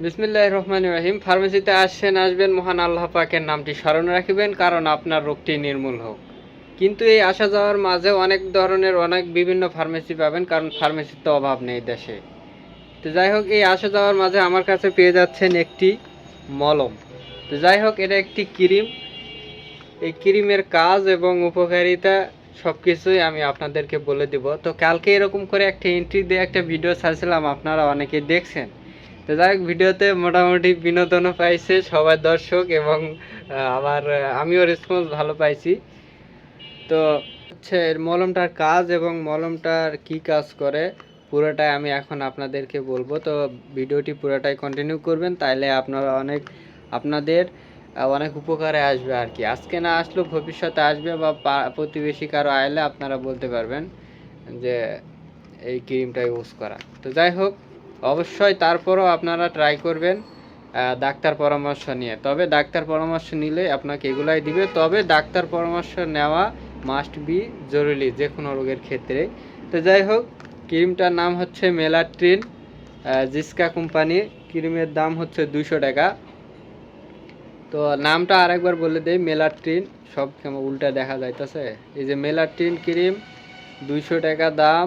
বিসমিল্লাহ রহমান রহিম। ফার্মেসিতে আসছেন, আসবেন মহান আল্লাহ পাকের নামটি স্মরণ রাখিবেন, কারণ আপনার রোগটি নির্মূল হোক। কিন্তু এই আসা যাওয়ার মাঝে অনেক ধরনের, অনেক বিভিন্ন ফার্মেসি পাবেন, কারণ ফার্মেসির তো অভাব নেই দেশে। তো যাই হোক, এই আসা যাওয়ার মাঝে আমার কাছে পেয়ে যাচ্ছেন একটি মলম। তো যাই হোক, এটা একটি ক্রিম। এই ক্রিমের কাজ এবং উপকারিতা সব কিছুই আমি আপনাদেরকে বলে দিব। তো কালকে এরকম করে একটা এন্ট্রি দিয়ে একটা ভিডিও ছাড়ছিলাম, আপনারা অনেকে দেখছেন। তো যাই ভিডিওতে মোটামুটি বিনোদনও পাইছে সবাই দর্শক এবং আবার আমিও রেসপন্স ভালো পাইছি। তো হচ্ছে মলমটার কাজ এবং মলমটার কি কাজ করে, পুরোটাই আমি এখন আপনাদেরকে বলব। তো ভিডিওটি পুরোটাই কন্টিনিউ করবেন, তাইলে আপনারা অনেক, আপনাদের অনেক উপকারে আসবে আর কি। আজকে না আসলেও ভবিষ্যতে আসবে বা প্রতিবেশী কারও আইলে আপনারা বলতে পারবেন যে এই ক্রিমটা ইউজ করা। তো যাই হোক অবশ্যই তারপরও আপনারা ট্রাই করবেন ডাক্তার পরামর্শ নিয়ে। তবে ডাক্তার পরামর্শ নিলে আপনাকে এগুলাই দিবে। তবে ডাক্তার পরামর্শ নেওয়া মাস্ট বি জরুরি যে কোনো রোগের ক্ষেত্রে। তো যাই হোক, ক্রিমটার নাম হচ্ছে মেলাট্রিন জিসকা কোম্পানি। ক্রিমের দাম হচ্ছে দুশো টাকা। তো নামটা আরেকবার বলে দেই, মেলাট্রিন। সব উল্টা দেখা যাইতেছে। এই যে মেলাট্রিন ক্রিম, দুইশো টাকা দাম।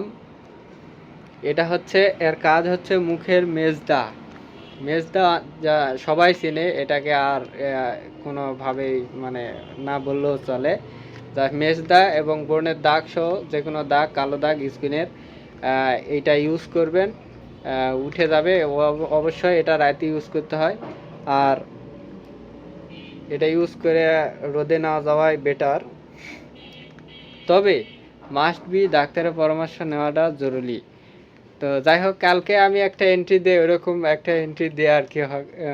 এটা হচ্ছে, এর কাজ হচ্ছে মুখের মেজদা। মেজদা যা সবাই চেনে, এটাকে আর কোনোভাবেই মানে না বললেও চলে। যা মেজদা এবং ব্রণের দাগ সহ যে কোনো দাগ, কালো দাগ, স্কিনের এটা ইউজ করবেন। উঠে যাবে। অব- অবশ্যই এটা রাতে ইউজ করতে হয়। আর এটা ইউজ করে রোদে না যাওয়াই বেটার তবে মাস্ট বি ডাক্তারের পরামর্শ নেওয়াটা জরুরি। তো যাই হোক, কালকে আমি একটা এন্ট্রি দিয়ে ওরকম একটা এন্ট্রি দিয়ে আর কি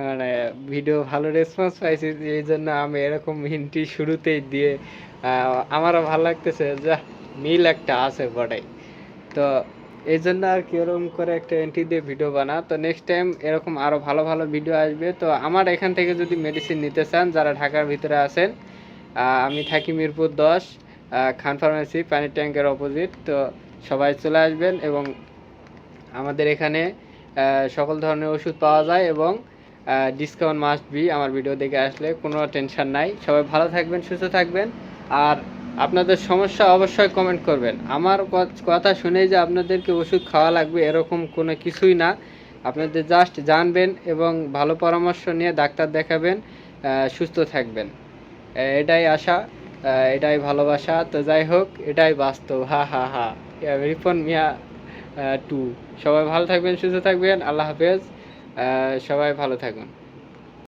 মানে ভিডিও ভালো রেসপন্স পাইছি, এই জন্য আমি এরকম এন্ট্রি শুরুতেই দিয়ে আমারও ভালো লাগতেছে যা মিল একটা আছে বটাই। তো এই জন্য আর কি ওরকম করে একটা এন্ট্রি দিয়ে ভিডিও বানা তো নেক্সট টাইম এরকম আরও ভালো ভালো ভিডিও আসবে। তো আমার এখান থেকে যদি মেডিসিন নিতে চান, যারা ঢাকার ভিতরে আছেন আমি থাকি মিরপুর দশ খান ফার্মেসি পানির ট্যাঙ্কের অপোজিট তো সবাই চলে আসবেন এবং আমাদের এখানে সকল ধরনের ওষুধ পাওয়া যায় এবং ডিসকাউন্ট মাস্ট বি আমার ভিডিও দেখে আসলে কোনো টেনশন নাই। সবাই ভালো থাকবেন, সুস্থ থাকবেন। আর আপনাদের সমস্যা অবশ্যই কমেন্ট করবেন। আমার কথা শুনেই যে আপনাদেরকে ওষুধ খাওয়া লাগবে এরকম কোনো কিছুই না। আপনাদের জাস্ট জানবেন এবং ভালো পরামর্শ নিয়ে ডাক্তার দেখাবেন সুস্থ থাকবেন। এটাই আশা এটাই ভালোবাসা। তো যাই হোক, এটাই বাস্তব। হা হা হা। রিপন মিয়া টু সবাই ভালো থাকবেন সুস্থ থাকবেন। আল্লাহ হাফেজ। সবাই ভালো থাকুন।